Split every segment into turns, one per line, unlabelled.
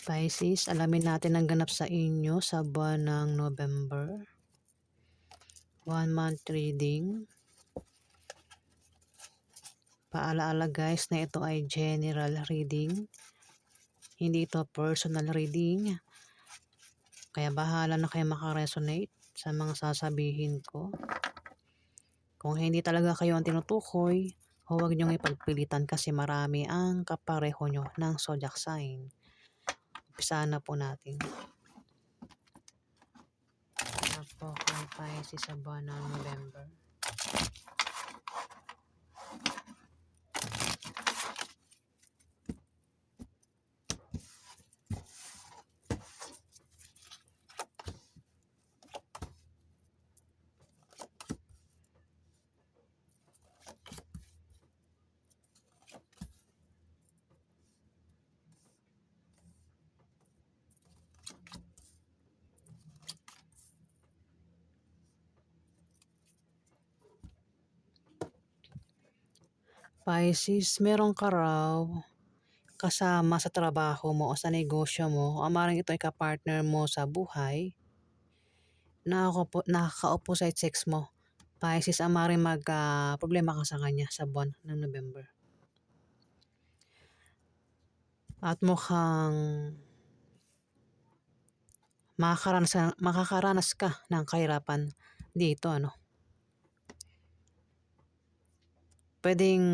Pisces, alamin natin ang ganap sa inyo sa buwan ng November. One month reading. Paalaala guys na ito ay general reading. Hindi ito personal reading. Kaya bahala na kayo makaresonate sa mga sasabihin ko. Kung hindi talaga kayo ang tinutukoy, huwag niyong ipagpilitan kasi marami ang kapareho nyo ng zodiac sign. Umpisahan na po natin. Po kay Pisces sa buwan ng November? Pisces, meron ka raw kasama sa trabaho mo o sa negosyo mo o maaaring ito ay kapartner mo sa buhay nakakaupo, nakakaupo sa sex mo. Pisces, ang maaaring magka-problema ka sa kanya sa buwan ng November. At mukhang makakaranas, makakaranas ka ng kahirapan dito, ano. Pwedeng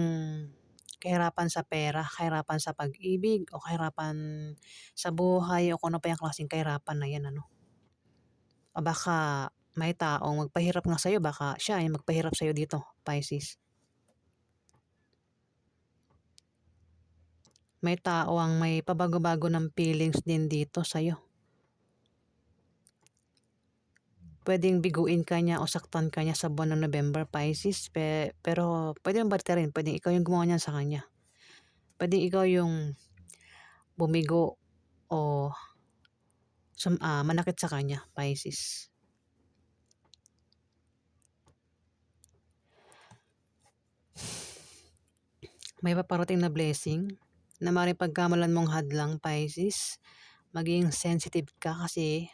kahirapan sa pera, kahirapan sa pag-ibig, o kahirapan sa buhay, o kung ano pa yung klaseng kahirapan na yan, ano. O baka may taong magpahirap nga sa'yo, baka siya ay magpahirap sa'yo dito, Pisces. May tao ang may pabago-bago ng feelings din dito sa'yo. Pwedeng biguin ka niya o saktan ka niya sa buwan ng November, Pisces. Pe, pero pwede mong rin, pwedeng ikaw yung gumawa niyan sa kanya. Pwedeng ikaw yung bumigo o sum, ah, manakit sa kanya, Pisces. May paparating na blessing na maaaring pagkamalan mong hadlang, Pisces. Maging sensitive ka kasi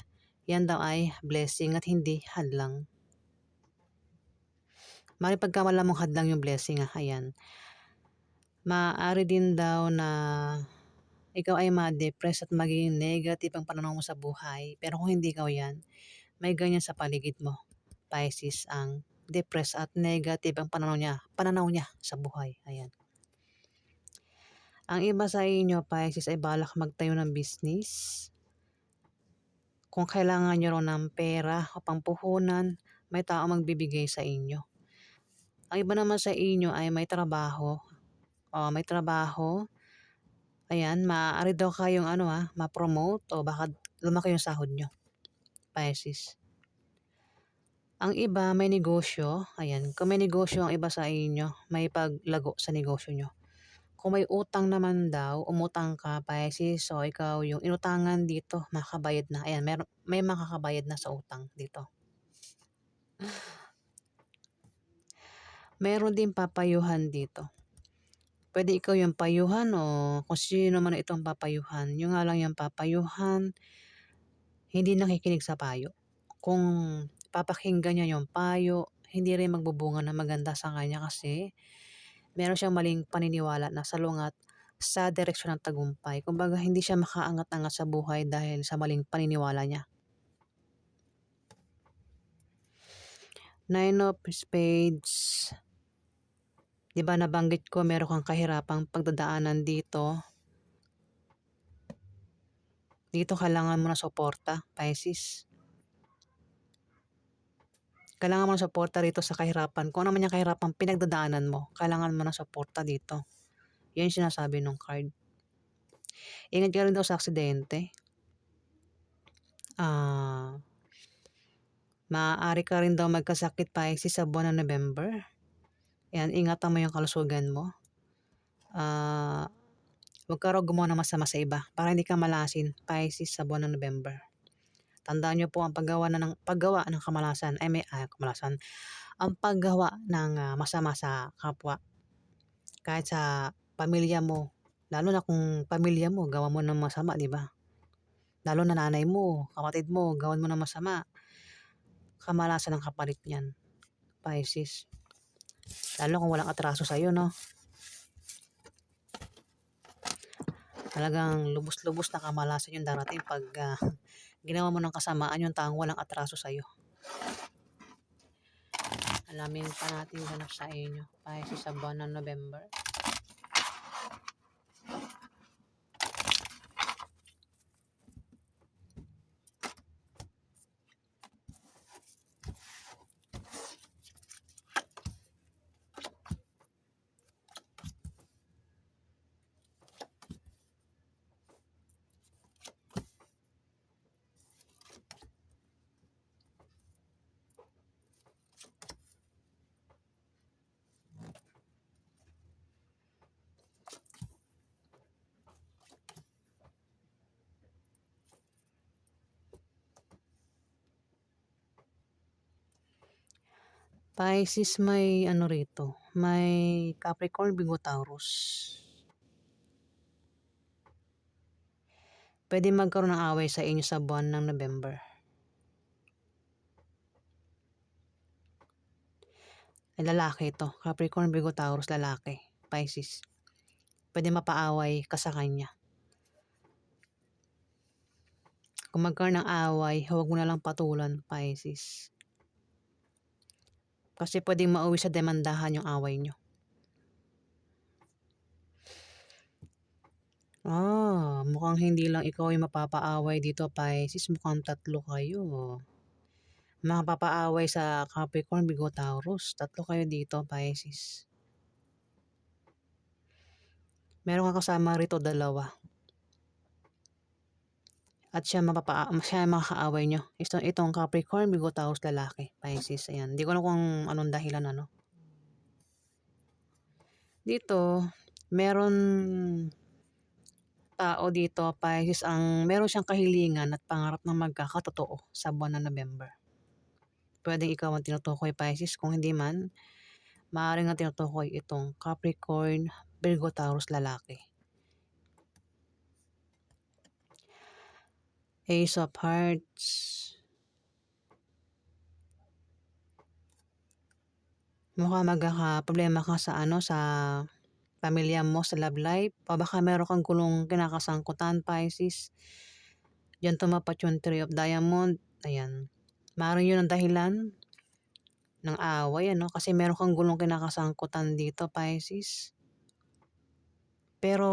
yan daw ay blessing at hindi hadlang. Maaaring pagkamalan mong hadlang yung blessing, ah, ayan. Maaari din daw na ikaw ay ma-depress at maging negative ang pananaw mo sa buhay. Pero kung hindi ikaw yan, may ganyan sa paligid mo. Pisces ang depressed at negative ang pananaw niya, pananaw niya sa buhay. Ayan. Ang iba sa inyo, Pisces, ay balak magtayo ng business. Kung kailangan nyo raw ng pera o pampuhunan, may tao magbibigay sa inyo. Ang iba naman sa inyo ay may trabaho. O, may trabaho. Ayan, maaari daw kayong ano ha, ma-promote o baka lumaki yung sahod nyo. Pisces. Ang iba may negosyo. Ayan, kung may negosyo ang iba sa inyo, may paglago sa negosyo nyo. Kung may utang naman daw, umutang ka, Pisces, so ikaw yung inutangan dito, makakabayad na. Ayan, may, may makakabayad na sa utang dito. Meron din papayuhan dito. Pwede ikaw yung payuhan o kung sino man itong papayuhan. Yung nga lang yung papayuhan, hindi nakikinig sa payo. Kung papakinggan niya yung payo, hindi rin magbubunga na maganda sa kanya kasi meron siyang maling paniniwala na salungat sa direksyon ng tagumpay. Kumbaga, hindi siya makaangat-angat sa buhay dahil sa maling paniniwala niya. Nine of Spades. Di ba nabanggit ko meron kang kahirapang pagdadaanan dito. Dito kailangan mo na suporta, Pisces. Kailangan mo ng suporta dito sa kahirapan. Kung ano man yung kahirapan pinagdadaanan mo, kailangan mo ng suporta dito. Yan yung sinasabi ng card. Ingat ka rin daw sa aksidente. Ah, uh, maaari ka rin daw magkasakit pa sa buwan ng November. Yan, ingatan mo yung kalusugan mo. Ah, uh, huwag ka raw gumawa ng masama sa iba para hindi ka malasin Pisces sa buwan ng November. Tandaan niyo po ang paggawa na ng paggawa ng kamalasan ay may ah, kamalasan. Ang paggawa ng uh, masama sa kapwa kahit sa pamilya mo, lalo na kung pamilya mo gawa mo ng masama, di ba? Lalo na nanay mo, kapatid mo, gawan mo ng masama. Kamalasan ang kapalit niyan, Pisces. Lalo kung walang atraso sa'yo, no? Talagang lubos-lubos na kamalasan yung darating pag ah, ginawa mo ng kasamaan yung taong walang atraso sa'yo. Alamin pa natin ganap sa inyo. Pisces sa buwan ng November. Pisces may ano rito, may Capricorn, Virgo, Taurus. Pwede magkaroon ng away sa inyo sa buwan ng November. Ay, lalaki ito. Capricorn, Virgo, Taurus, lalaki. Pisces. Pwede mapaaway ka sa kanya. Kung magkaroon ng away, huwag mo na lang patulan, Pisces. Kasi pwedeng mauwi sa demandahan yung away nyo. Ah, mukhang hindi lang ikaw yung mapapaaway dito, Pisces. Mukhang tatlo kayo. Mapapaaway sa Capricorn, Virgo, Taurus. Tatlo kayo dito, Pisces. Meron ka kasama rito dalawa. At siya mapapa siya makakaaway nyo. Ito, itong Capricorn, Virgo, Taurus, lalaki. Pisces, ayan. Hindi ko alam kung anong dahilan, ano. Dito, meron tao dito, Pisces, ang meron siyang kahilingan at pangarap na magkakatotoo sa buwan ng November. Pwedeng ikaw ang tinutukoy, Pisces. Kung hindi man, maaaring ang tinutukoy itong Capricorn, Virgo, Taurus, lalaki. Ace of Hearts. Mukha magkaka-problema ka sa ano, sa pamilya mo, sa love life. O baka meron kang gulong kinakasangkutan, Pisces. Diyan tumapat yung Three of Diamond. Ayan. Maaaring yun ang dahilan ng away, ano? Kasi meron kang gulong kinakasangkutan dito, Pisces. Pero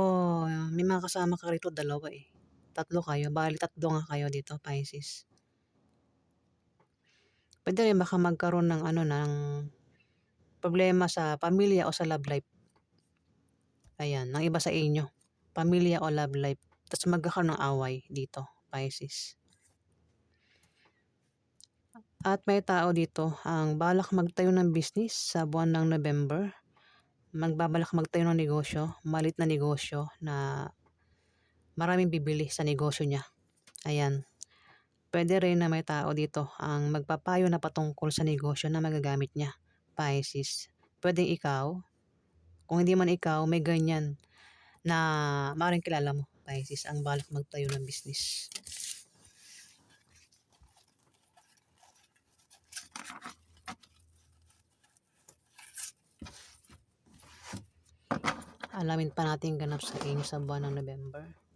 may mga kasama ka rito, dalawa eh. Tatlo kayo. Bali, tatlo nga kayo dito, Pisces. Pwede rin baka magkaroon ng ano, ng problema sa pamilya o sa love life. Ayan, ng iba sa inyo. Pamilya o love life. Tapos magkakaroon ng away dito, Pisces. At may tao dito ang balak magtayo ng business sa buwan ng November. Magbabalak magtayo ng negosyo, malit na negosyo na maraming bibili sa negosyo niya. Ayan. Pwede rin na may tao dito ang magpapayo na patungkol sa negosyo na magagamit niya. Pisces. Pwedeng ikaw. Kung hindi man ikaw, may ganyan na maaaring kilala mo, Pisces, ang balak magtayo ng business. Alamin pa natin ganap sa inyo sa buwan ng November.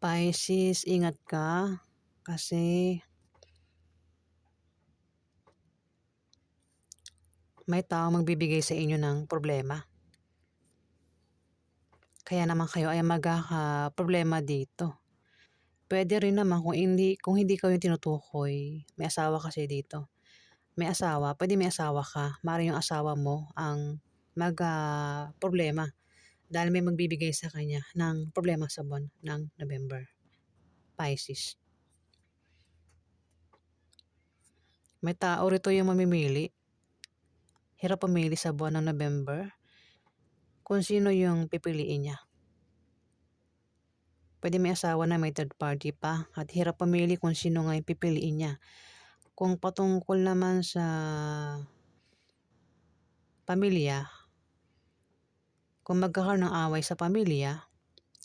Pisces, ingat ka kasi may tao magbibigay sa inyo ng problema. kaya naman kayo ay magkakaproblema dito. Puwede rin naman kung hindi kung hindi kayo yung tinutukoy, may asawa kasi dito. May asawa, puwede may asawa ka, maaaring yung asawa mo ang mag ah, problema dahil may magbibigay sa kanya ng problema sa buwan ng November. Pisces. May tao rito yung mamimili. Hirap pumili sa buwan ng November kung sino yung pipiliin niya. Puwede may asawa na may third party pa at hirap pumili kung sino nga yung pipiliin niya. Kung patungkol naman sa pamilya, kung magkakaroon ng away sa pamilya,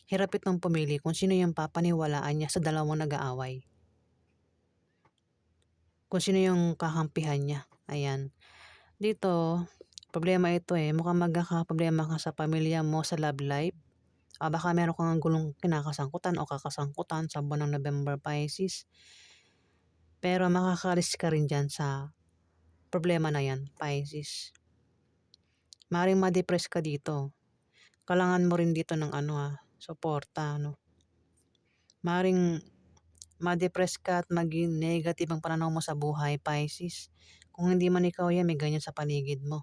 hirap itong pumili kung sino yung papaniwalaan niya sa dalawang nag-aaway. Kung sino yung kakampihan niya, ayan. Dito, problema ito, eh, mukhang magkakaproblema ka sa pamilya mo sa love life. O baka meron kang gulong kinakasangkutan o kakasangkutan sa buwan ng November, Pisces. Pero makaka-alis ka rin diyan sa problema na 'yan, Pisces. Maaaring ma-depress ka dito. Kailangan mo rin dito ng ano, ah, suporta 'no. Maaaring ma-depress ka at maging negative ang pananaw mo sa buhay, Pisces. Kung hindi man ikaw 'yan, may ganyan sa paligid mo.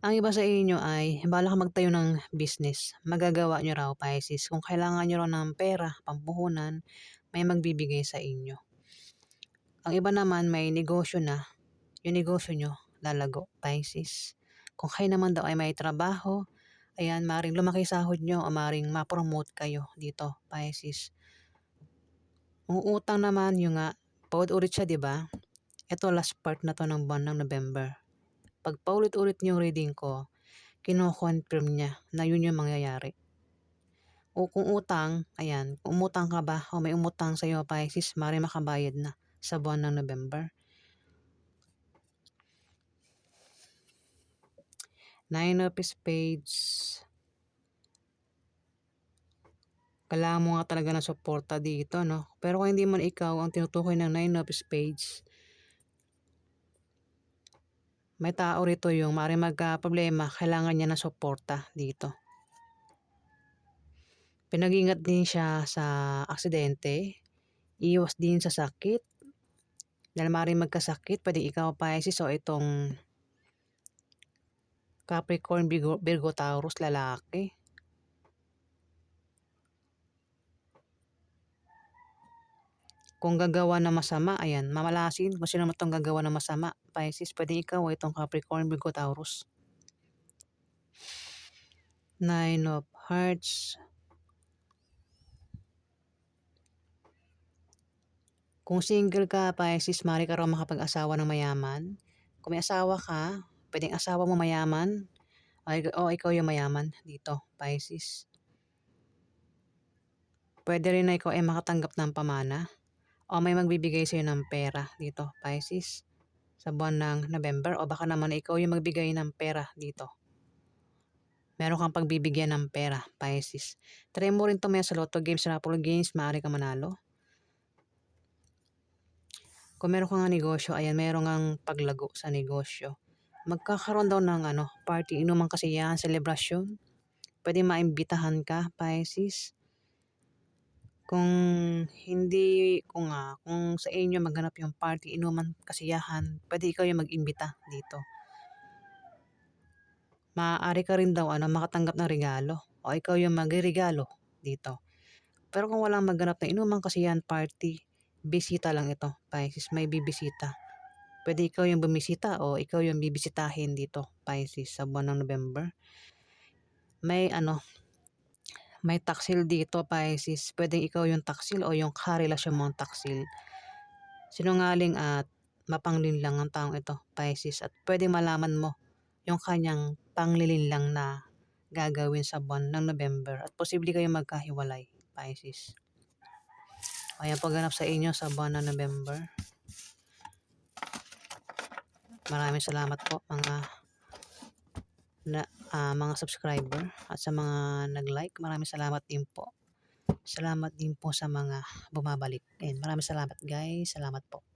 Ang iba sa inyo ay balak magtayo ng business. Magagawa niyo raw, Pisces. Kung kailangan niyo raw ng pera, pampuhunan, may magbibigay sa inyo. Ang iba naman may negosyo na, yung negosyo niyo lalago, Pisces. Kung kayo naman daw ay may trabaho, ayan, maaaring lumaki sahod niyo o maaaring ma-promote kayo dito, Pisces. Kung utang naman, yung nga, paulit-ulit siya, 'di ba? Ito last part na 'to ng buwan ng November. 'Pag paulit-ulit yung reading ko, kino-confirm niya na yun yung mangyayari. O kung utang, ayan, kung umutang ka ba o may umutang sa'yo, Pisces, maaaring makabayad na sa buwan ng November. Nine of Spades. Kailangan mo nga talaga ng suporta dito, no? Pero kung hindi man ikaw ang tinutukoy ng Nine of Spades, may tao rito yung maaaring magkaproblema, kailangan niya ng suporta dito. Pinag-ingat din siya sa aksidente, iwas din sa sakit, dahil maaaring magkasakit, puwedeng ikaw, Pisces, o itong Capricorn, Virgo, Virgo, Taurus, lalaki. Kung gagawa ng masama, ayan, mamalasin kung sino man 'tong gagawa ng masama, Pisces, puwedeng ikaw o itong Capricorn, Virgo, Taurus. Nine of Hearts. Kung single ka, Pisces, maaari ka raw makapag-asawa ng mayaman. Kung may asawa ka, puwedeng asawa mo mayaman o ikaw yung mayaman dito, Pisces. Puwede rin na ikaw ay makatanggap ng pamana o may magbibigay sa'yo ng pera dito, Pisces, sa buwan ng November o baka naman ikaw yung magbigay ng pera dito. Meron kang pagbibigyan ng pera, Pisces. Try mo rin tumaya sa Lotto Games, Raffle Games, maaari kang manalo. Kung meron kang negosyo, ayan, meron kang paglago sa negosyo. Magkakaroon daw ng ano, party, inuman kasiyahan, selebrasyon. Puwedeng maimbitahan ka, Pisces. Kung hindi kung, ah, kung sa inyo maganap yung party, inuman, kasiyahan, puwede ikaw yung mag-imbita dito. Maaari ka rin daw ano, makatanggap ng regalo o ikaw yung magreregalo dito. Pero kung walang maganap na inuman, kasiyahan, party, bisita lang ito, Pisces, may bibisita. Puwede ikaw yung bumisita o ikaw yung bibisitahin dito, Pisces, sa buwan ng November. May ano, may taksil dito, Pisces. Puwedeng ikaw yung taksil o yung karelasyon mo ang taksil. Sinungaling at mapanglinlang ang taong ito, Pisces, at puwedeng malaman mo yung kanyang panglilinlang na gagawin sa buwan ng November at posible kayong magkahiwalay, Pisces. Ayan po ganap sa inyo sa buwan ng November. Maraming salamat po mga na, ah, mga subscriber at sa mga nag-like, maraming salamat din po. Salamat din po sa mga bumabalik. Ayan, maraming salamat guys, salamat po.